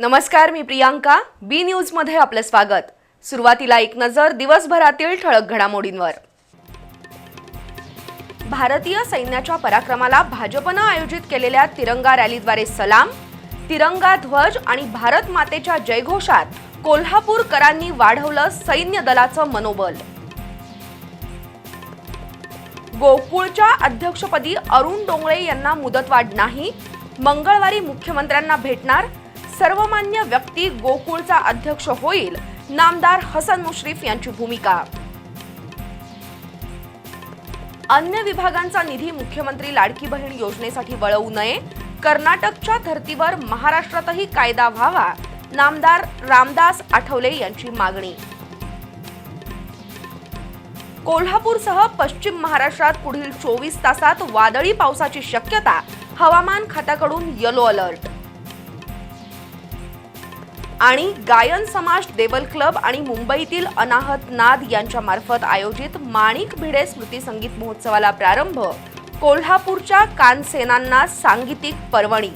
नमस्कार मी प्रियांका बी न्यूजमध्ये आपलं स्वागत. सुरुवातीला एक नजर दिवसभरातील ठळक घडामोडींवर. भारतीय सैन्याच्या पराक्रमाला भाजपनं आयोजित केलेल्या तिरंगा रॅलीद्वारे सलाम तिरंगा ध्वज आणि भारत मातेच्या जयघोषात कोल्हापूरकरांनी वाढवलं सैन्य दलाचं मनोबल. गोकुळच्या अध्यक्षपदी अरुण डोंगळे यांना मुदतवाढ नाही मंगळवारी मुख्यमंत्र्यांना भेटणार सर्वमान्य व्यक्ती गोकुळचा अध्यक्ष होईल नामदार हसन मुश्रीफ यांची भूमिका. अन्य विभागांचा निधी मुख्यमंत्री लाडकी बहीण योजनेसाठी वळवू नये कर्नाटकच्या धर्तीवर महाराष्ट्रातही कायदा व्हावा नामदार रामदास आठवले यांची मागणी. कोल्हापूरसह पश्चिम महाराष्ट्रात पुढील चोवीस तासात वादळी पावसाची शक्यता हवामान खात्याकडून येलो अलर्ट आणि गायन समाज देवल क्लब आणि मुंबईतील अनाहत नाद यांच्या मार्फत आयोजित माणिक भिडे स्मृती संगीत महोत्सवाला प्रारंभ कोल्हापूरच्या कानसेनांना सांगीतिक पर्वणी.